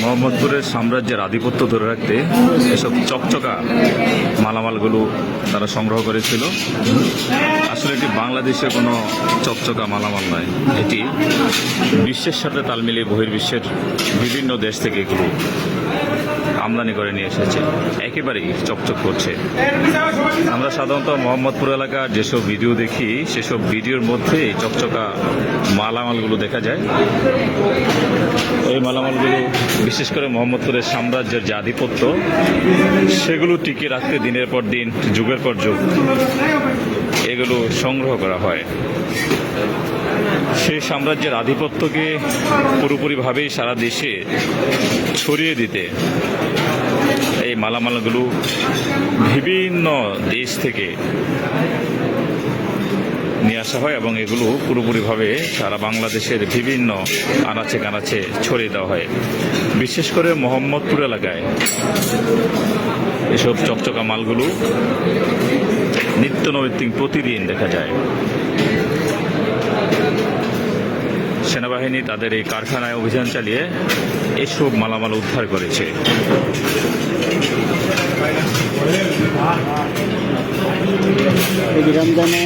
মোহাম্মদপুরের সাম্রাজ্যের আধিপত্য ধরে রাখতে এসব চকচকা মালামালগুলো তারা সংগ্রহ করেছিল। আসলে এটি বাংলাদেশের কোনো চকচকা মালামাল নয়। এটি বিশ্বের সাথে তাল মিলিয়ে বহির্বিশ্বের বিভিন্ন দেশ থেকে এগুলো আমদানি করে নিয়ে এসেছে। একেবারেই চকচক করছে। আমরা সাধারণত মোহাম্মদপুর এলাকার যেসব ভিডিও দেখি, সেসব ভিডিওর মধ্যে চকচকা মালামালগুলো দেখা যায়। এই মালামালগুলো বিশেষ করে মোহাম্মদপুরের সাম্রাজ্যের যে আধিপত্য, সেগুলো টিকিয়ে রাখতে দিনের পর দিন, যুগের পর যুগ এগুলো সংগ্রহ করা হয়। সেই সাম্রাজ্যের আধিপত্যকে পুরোপুরিভাবেই সারা দেশে ছড়িয়ে দিতে এই মালামালগুলো বিভিন্ন দেশ থেকে নিয়ে আসা হয় এবং এগুলো পুরোপুরিভাবে সারা বাংলাদেশের বিভিন্ন আনাচে কানাচে ছড়িয়ে দেওয়া হয়। বিশেষ করে মোহাম্মদপুর এলাকায় এসব চকচকা মালগুলো নিত্য নৈতিক প্রতিদিন দেখা যায়। সেনাবাহিনী তাদের এই কারখানায় অভিযান চালিয়ে এসব মালামাল উদ্ধার করেছে। রমজানে